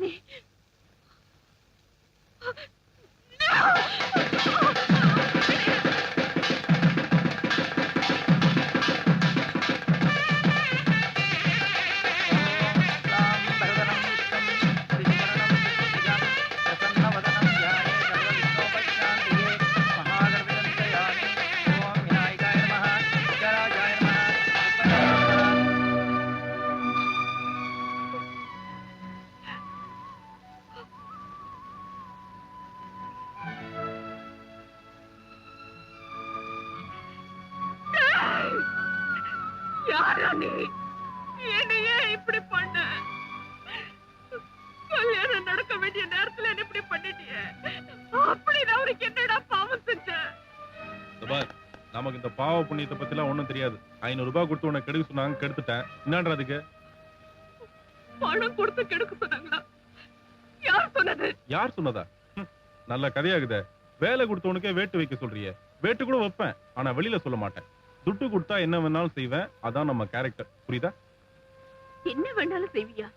你 யாரா நீ என்னையே இப்படி பண்ண? கல்யாணம் நடக்க வேண்டிய நேரத்துல என்ன இப்படி பண்ணிட்டியே? அப்படின்னு அவருக்கு என்னடா பாவம் செஞ்ச? இந்த பார் நமக்கு இந்த பாவ புண்ணியத்தை பத்திலாம் ஒண்ணும் தெரியாது. ஐநூறு ரூபாய் கொடுத்து உனக்கு கெடுக்க சொன்னாங்க கெடுத்துட்டேன். என்னன்ற அதுக்கு? பணம் கொடுத்து கெடுக்க சொன்னாங்களா? யார் சொன்னது? யார் சொன்னதா? ஹம், நல்ல கதையாகுதே. வேலை கொடுத்தவனுக்கே வேட்டு வைக்க சொல்றியே. வேட்டு கூட வைப்பேன் ஆனா வெளியில சொல்ல மாட்டேன். துட்டு கொடுத்தா என்ன வேணாலும் செய்வேன். அதான் நம்ம கேரக்டர் புரியுதா? என்ன வேணாலும் செய்வியா?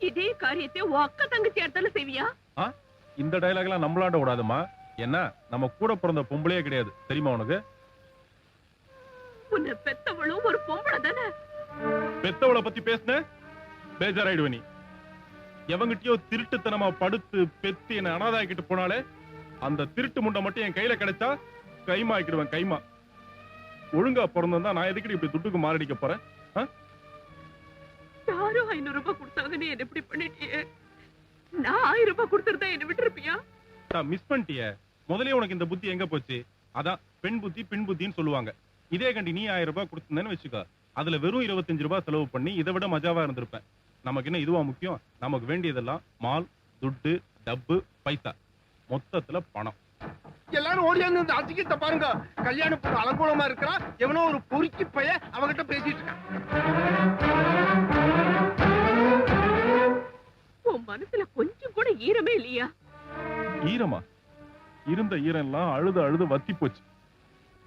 இதே காரியத்தை உன் அக்கா தங்கச்சி எடுத்தாலும் செய்வியா? இந்த டயலாக் எல்லாம் நம்மளாண்ட விடாதுமா? என்ன? நம்ம கூட பிறந்த பொம்பளையே கிடையாது. தெரியுமா உனக்கு? உன்னை பெத்தவளும் ஒரு பொம்பளை தானே? பெத்தவளை பத்தி பேசுன? பேஜாராயிடுவ நீ. எவங்கிட்டயோ திருட்டுத்தனமா படுத்து பெத்து என்ன அனாதாக்கிட்டு போனாலே அந்த திருட்டு முண்டை மட்டும் என் கையில கிடைச்சா கைமா ஆக்கிடுவேன் கைமா. ஒழுங்கா பிறந்திருந்தா நான் எதுக்கு இப்படி துட்டுக்கு மாரடிக்க போறேன்? ஐநூறு ரூபாய் கொடுத்தாங்க நீ என்ன இப்படி பண்ணிட்டியே? நான் ஆயிரம் ரூபாய் கொடுத்திருந்தா என்ன விட்டுருப்பியா? மிஸ் பண்ணிட்டிய. முதலே உனக்கு இந்த புத்தி எங்க போச்சு? அதான் பெண் புத்தி பின் புத்தின்னு சொல்லுவாங்க. இதே கண்டி நீ ஆயிரம் ரூபாய் கொடுத்திருந்தேன்னு வச்சுக்கோ. அதுல வெறும் இருபத்தஞ்சு ரூபாய் செலவு பண்ணி இதை விட மஜாவா இருந்திருப்பேன். நமக்கு என்ன இதுவா முக்கியம்? நமக்கு வேண்டியதெல்லாம் மால் துட்டு டப்பு பைசா. மொத்தத்துல பணம். எல்லாரும் ஓடியாந்து இந்த அசிங்கத்தை பாருங்க. கல்யாண பொண்ணு அலங்கோலமா இருக்கிறா. எவனோ ஒரு பொறுக்கி பைய அவகிட்ட பேசிட்டு இருக்கான். மனசுல கொஞ்சம் கூட ஈரமே இல்லையா? ஈரமா? இருந்த ஈரம் எல்லாம் அழுது அழுது வத்தி போச்சு.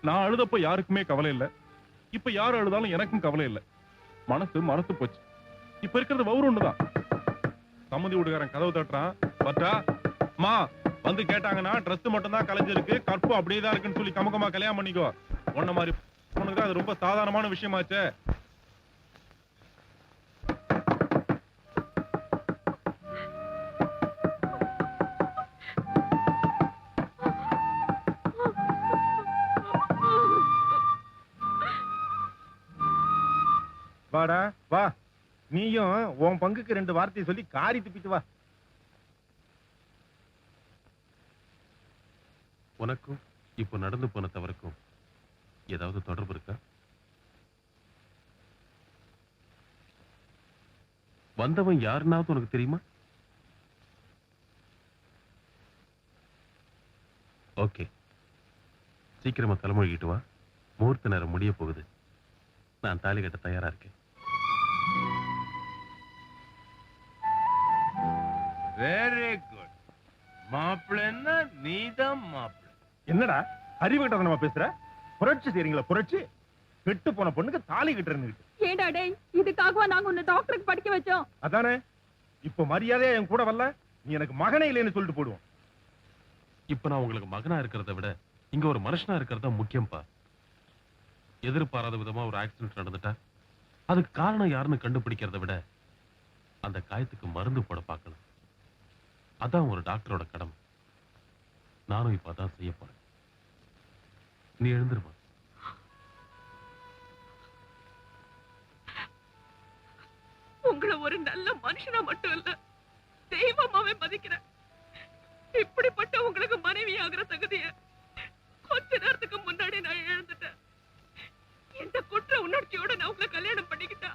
நான் அழுதப்ப யாருக்குமே கவலை இல்ல. இப்ப யார் அழுதாலும் எனக்கும் கவலை இல்ல. மனசு மறத்து போச்சு. இப்ப இருக்கிறது வவுறு ஒண்ணுதான் சம்மதி வீடுகாரன் கதவு தட்டுறான். பட்டா மா வந்து கேட்டாங்கன்னா ட்ரெஸ் மட்டும் தான் கலைஞ்சிருக்கு. கற்பு அப்படியே தான் இருக்குன்னு சொல்லி கமகமா கல்யாணம் பண்ணிக்கோ. உன்ன மாதிரி உனக்கு தான் அது ரொம்ப சாதாரணமான விஷயமாச்சே. வாடா வா. நீயும் உன் பங்குக்கு ரெண்டு வார்த்தையை சொல்லி காரி துப்பிட்டு வா. உனக்கும் இப்போ நடந்து போன தவறுக்கும் ஏதாவது தொடர்பு இருக்கா? வந்தவன் யாருன்னாவது உனக்கு தெரியுமா? ஓகே. சீக்கிரமா தலைமொழிகிட்டு வா. முகூர்த்த நேரம் முடிய போகுது. நான் தாலி கட்ட தயாரா இருக்கேன். வெரி குட் மாப்பிள்ளைன்னா நீதான் மாப்பிள்ளை. என்னடா? அறிவு கிட்ட பேசுற? புரட்சி செய்றீங்களா புரட்சி? கெட்டு போன பொண்ணுக்கு தாலி கிட்ட இருந்துகிட்டு ஏடா டேய் இதுக்காகவா நாங்க உன்னை டாக்டருக்கு படிக்க வச்சோம்? அதானே? இப்ப மரியாதையா என் கூட வரல? நீ எனக்கு மகனே இல்லைன்னு சொல்லிட்டு போடுவோம். இப்ப நான் உங்களுக்கு மகனா இருக்கிறத விட இங்க ஒரு மனுஷனா இருக்கிறது முக்கியம்ப்பா எதிர்பாராத விதமா ஒரு ஆக்சிடென்ட் நடந்துட்டா அதுக்கு காரணம் யாருன்னு கண்டுபிடிக்கிறத விட அந்த காயத்துக்கு மருந்து போட பார்க்கணும். அதான் ஒரு டாக்டரோட கடமை. நானும் இப்ப அதான் செய்ய போறேன். நீ எழுந்துருவா உங்களை ஒரு நல்ல மனுஷனா மட்டும் இல்ல தெய்வமாவே மதிக்கிறேன். இப்படிப்பட்ட உங்களுக்கு மனைவி ஆகிற தகுதிய கொஞ்ச நேரத்துக்கு முன்னாடி நான் எழுந்துட்டேன் இந்த குற்ற உணர்ச்சியோட நான் உங்களை கல்யாணம் பண்ணிக்கிட்டா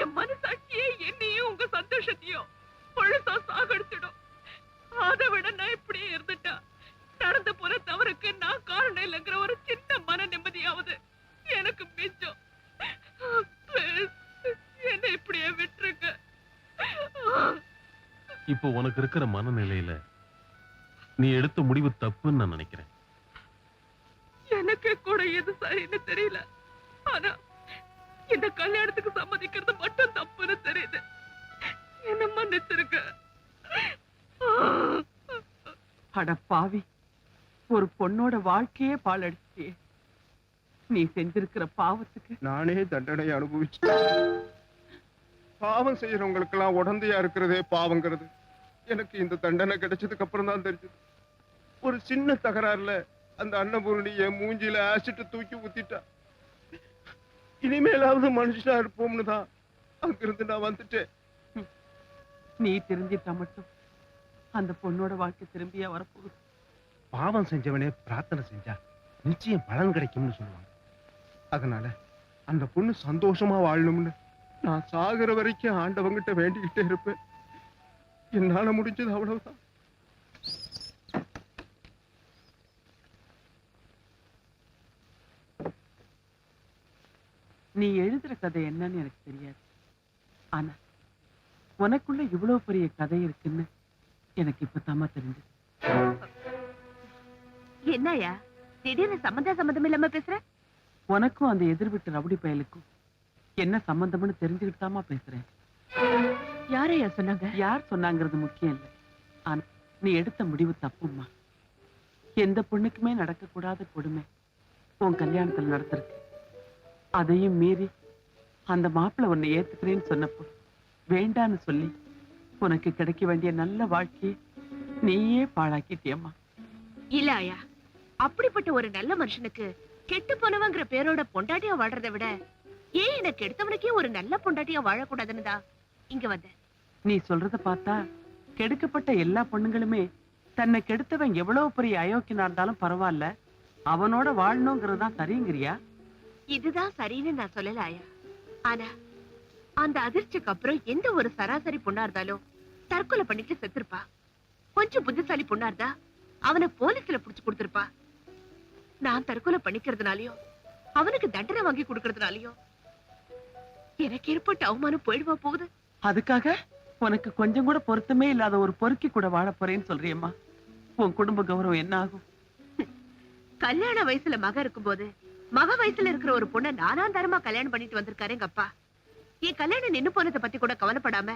என் மனசாட்சியே என்னையும் உங்க சந்தோஷத்தையும் பழுசா சாகடிச்சிடும். அதை விட நான் இப்படியே இருந்துட்டா. நடந்து போற தவறுக்கு நான் காரணம் இல்லைங்கிற ஒரு சின்ன மன நிம்மதியாவது எனக்கு மிச்சம். Please, என்னை இப்படியே விட்டுருங்க. இப்போ உனக்கு இருக்கிற மனநிலையில நீ எடுத்த முடிவு தப்புன்னு நான் நினைக்கிறேன். எனக்கு கூட எது சரின்னு தெரியல. ஆனா இந்த கல்யாணத்துக்கு சம்மதிக்கிறது மட்டும் தப்புன்னு தெரியுது. என்ன மன்னிச்சிருக்க அட பாவி ஒரு பொண்ணோட வாழ்க்கையே பாழடிச்சிட்டியே நீ செஞ்சிருக்கிற பாவத்துக்கு. நானே தண்டனை அனுபவிச்சு பாவம் செய்யறவங்களுக்கு எல்லாம் உடந்தையா இருக்கிறதே பாவங்கிறது. எனக்கு இந்த தண்டனை கிடைச்சதுக்கு அப்புறம் தான் தெரிஞ்சது. ஒரு சின்ன தகராறுல அந்த அன்னபூரணி என் மூஞ்சில ஆசிட்டு தூக்கி ஊத்திட்டா. இனிமேலாவது மனுஷனா இருப்போம்னு தான் அங்கிருந்து நான் வந்துட்டேன். நீ தெரிஞ்சிட்டா மட்டும். அந்த பொண்ணோட வாழ்க்கை திரும்பியா வரப்போகுது. பாவம் செஞ்சவனே பிரார்த்தனை செஞ்சா நிச்சயம் பலன் கிடைக்கும்னு சொல்லுவாங்க. அதனால அந்த பொண்ணு சந்தோஷமா வாழணும்னு நான் சாகுற வரைக்கும் ஆண்டவங்கிட்ட வேண்டிக்கிட்டே இருப்பேன். என்னால முடிஞ்சது அவ்வளவுதான். நீ எழுதுற கதை என்னன்னு எனக்கு தெரியாது. ஆனா உனக்குள்ள இவ்வளவு பெரிய கதை இருக்குன்னு எனக்கு இப்பதாம்மா தெரிஞ்சது. என்னயா திடீர்னு சம்மந்தா சம்மந்தம் இல்லாம பேசுற? உனக்கும் அந்த எதிர் வீட்டு ரவுடி பயலுக்கும் என்ன சம்பந்தம்னு தெரிஞ்சுக்கிட்டு தாம்மா பேசுறேன். யாரையா சொன்னாங்க? யார் சொன்னாங்கிறது முக்கியம் இல்லை. ஆனா நீ எடுத்த முடிவு தப்பும்மா. எந்த பொண்ணுக்குமே நடக்கக்கூடாத கொடுமை உன் கல்யாணத்துல நடந்திருக்கு. அதையும் மீறி அந்த மாப்பிள்ளை உன்னை ஏத்துக்கிறேன்னு சொன்னப்போ வேண்டான்னு சொல்லி உனக்கு கிடைக்க வேண்டிய நல்ல வாழ்க்கையை நீயே பாழாக்கிட்டியம்மா. இல்ல ஆயா அப்படிப்பட்ட ஒரு நல்ல மனுஷனுக்கு கெட்டு போனவங்கிற பேரோட பொண்டாட்டியா வாழ்றதை விட ஏன் எனக்கு எடுத்தவனுக்கே ஒரு நல்ல பொண்டாட்டியா வாழக்கூடாதுன்னு தான் இங்க வந்தேன். நீ சொல்றத பார்த்தா கெடுக்கப்பட்ட எல்லா பொண்ணுங்களுமே தன்னை கெடுத்தவன் எவ்வளவு பெரிய அயோக்கியனா இருந்தாலும் பரவாயில்ல அவனோட வாழணுங்கிறது தான் சரிங்கிறியா? இதுதான் சரின்னு நான் சொல்லல ஆயா. ஆனா அந்த அதிர்ச்சிக்கு அப்புறம் எந்த ஒரு சராசரி பொண்ணா இருந்தாலும் தற்கொலை பண்ணிட்டு செத்துருப்பா. கொஞ்சம் புத்திசாலி பொண்ணா இருந்தா அவனை போலீஸ்ல புடிச்சு கொடுத்திருப்பா. நான் தற்கொலை பண்ணிக்கிறதுனாலயும் அவனுக்கு தண்டனை வாங்கி கொடுக்கறதுனாலயும் எனக்கு ஏற்பட்ட அவமானம் போயிடுவா போகுது? அதுக்காக உனக்கு கொஞ்சம் கூட பொருத்தமே இல்லாத ஒரு பொறுக்கி கூட வாழ போறேன்னு சொல்றியம்மா. உன் குடும்ப கௌரவம் என்ன ஆகும்? கல்யாண வயசுல மக இருக்கும்போது மக வயசுல இருக்கிற ஒரு பொண்ணை நானாந்தரமா கல்யாணம் பண்ணிட்டு வந்திருக்காரு எங்க அப்பா. என் கல்யாணம் நின்னு போனதை பத்தி கூட கவலைப்படாம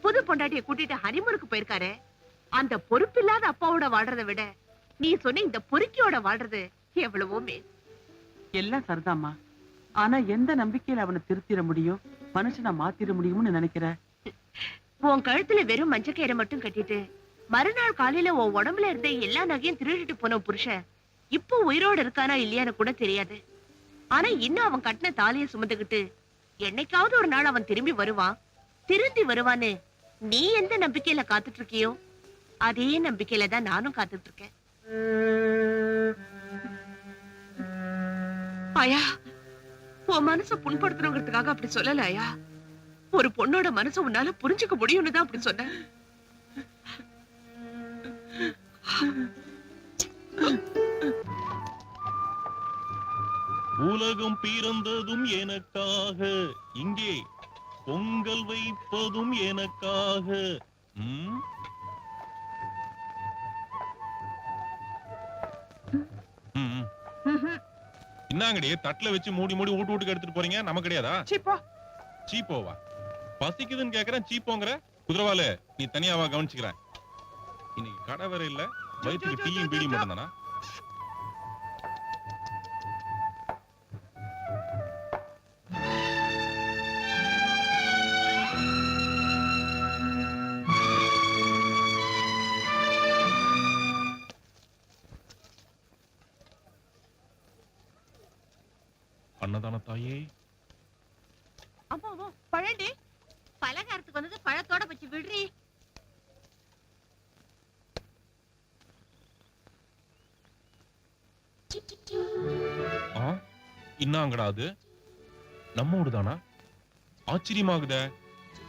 புது பொண்டாட்டிய கூட்டிட்டு ஹனிமூனுக்கு போயிருக்காரு. அந்த பொறுப்பில்லாத அப்பாவோட வாழ்றதை விட நீ சொன்ன இந்த பொறுக்கியோட வாழ்றது எவ்வளவோ மேல். எல்லாம் சரிதாம்மா. ஆனா எந்த நம்பிக்கையில அவனை திருத்திட முடியும்? மனுஷனை மாத்திட முடியும்னு நினைக்கிற? உன் கழுத்துல வெறும் மஞ்சக்கயிறை மட்டும் கட்டிட்டு மறுநாள் காலையில உன் உடம்புல இருந்த எல்லா நகையும் திருடிட்டு போன புருஷன் இப்போ உயிரோட இருக்கானா இல்லையான்னு கூட தெரியாது. ஆனா இன்னும் அவன் கட்டின தாலியை சுமந்துகிட்டு என்னைக்காவது ஒரு நாள் அவன் திரும்பி வருவான். திருந்தி வருவான்னு நீ எந்த நம்பிக்கையில காத்துட்டு இருக்கியோ அதே நம்பிக்கையில தான் நானும் காத்துட்டு இருக்கேன் ஐயா உன் மனச புண்படுத்தணுங்கிறதுக்காக அப்படி சொல்லல ஐயா ஒரு பொண்ணோட மனசை உன்னால புரிஞ்சுக்க முடியும்னு தான் அப்படி சொன்னேன். பிறந்ததும் எனக்காக. இங்கே பொங்கல் வைப்பதும் எனக்காக. ம்? ம், ம். இன்னாங்கடி தட்டுல வச்சு மூடி மூடி வீட்டு வீட்டுக்கு எடுத்துட்டு போறீங்க? நம்ம கிடையாதா? சீப்பா. சீப்போவா? பசிக்குதுன்னு கேக்குறேன் சீப்போங்கிற? குதிரவாலு நீ தனியாவா கவனிச்சுக்கிறேன். இன்னைக்கு கடை வேற இல்ல. வயிற்றுக்கு டீயும் பீடியும் மட்டும் தானா அன்னதான தாயே? அம்மா பழண்டி பலகாரத்துக்கு வந்தது பழத்தோட வச்சு விடுறி. இன்னாங்கடா அது? நம்ம ஊடுதானா ஆச்சரியமாகுதே.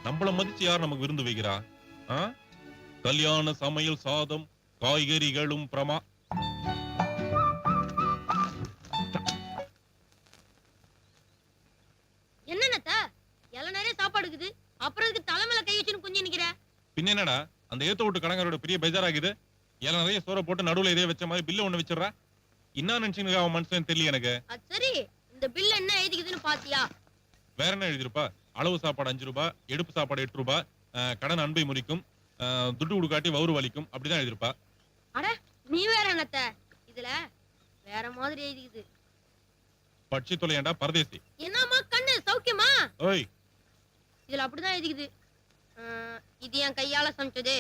நம்மள மதிச்சு யார் நமக்கு விருந்து வைக்கிறா? கல்யாண சமையல் சாதம் காய்கறிகளும் பிரமா பின்ன என்னடா? அந்த ஏத்த விட்டு கடங்காரோட பெரிய பெஜாராகுது. எல்லாம் நிறைய சோற போட்டு நடுவுல இதே வச்ச மாதிரி பில்ல ஒண்ணு வச்சிடுறா. என்ன நினைச்சுங்க அவன் மனுஷன் தெரியல எனக்கு. சரி இந்த பில் என்ன எழுதிக்குதுன்னு பாத்தியா? வேற என்ன எழுதிருப்பா அளவு சாப்பாடு அஞ்சு ரூபாய் எடுப்பு சாப்பாடு எட்டு ரூபாய் கடன் அன்பை முறிக்கும் துட்டு கொடுக்காட்டி வவுறு வலிக்கும் அப்படிதான் எழுதிருப்பா நீ வேற என்னத்த? இதுல வேற மாதிரி எழுதிக்குது. பட்சி தொலையாண்டா பரதேசி. என்னம்மா கண்ணு சௌக்கியமா? ஓய். இதுல அப்படிதான் எழுதிக்குது. இது என் கையால சமைச்சது.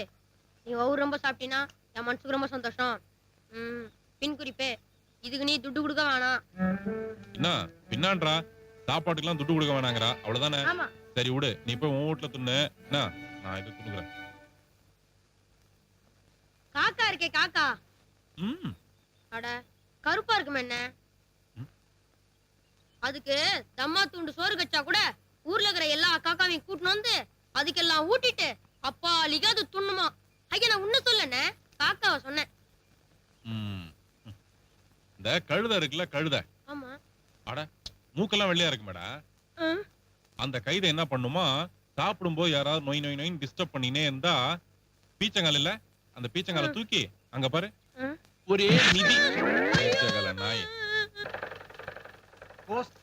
நீ ஒவ்வொரு ரொம்ப சாப்பிட்டீன்னா என் மனசுக்கு ரொம்ப சந்தோஷம். பின் குறிப்பே. இதுக்கு நீ துட்டு கொடுக்க வேணாம். என்ன? பின்னான்றா? சாப்பாட்டுக்கெல்லாம் துட்டு கொடுக்க வேணாங்கறா. அவ்வளவுதானே? சரி விடு. நீ போய் உன் வீட்டுல துண்ணு. என்ன? நான் இது கொடுக்குறேன். காக்கா இருக்கே காக்கா. ம். அட கருப்பா இருக்குமே என்ன. அதுக்கு தம்மா தூண்டு சோறு கச்சா கூட ஊர்ல இருக்கிற எல்லா காக்காவையும் கூட்டின்னு வந்து அதுக்கெல்லாம் ஊட்டிட்டு அப்பாலிக்கு அது துண்ணுமா? ஐயா நான் உன்ன சொல்லனே. காக்காவை சொன்னேன். ம். இந்த கழுதை இருக்குல்ல கழுதை. ஆமா. மூக்கெல்லாம் வெள்ளையா இருக்கு மேடா. ஆ. அந்த கைதை என்ன பண்ணுமா? சாப்பிடும்போது யாராவது நொய் நொய் நொயின்னு டிஸ்டர்ப் பண்ணினே இருந்தா பீச்சங்கால் இல்ல? அந்த பீச்சங்கால தூக்கி அங்க பாரு. ஒரே மிதி. பீச்சங்கால நாய். போஸ்ட்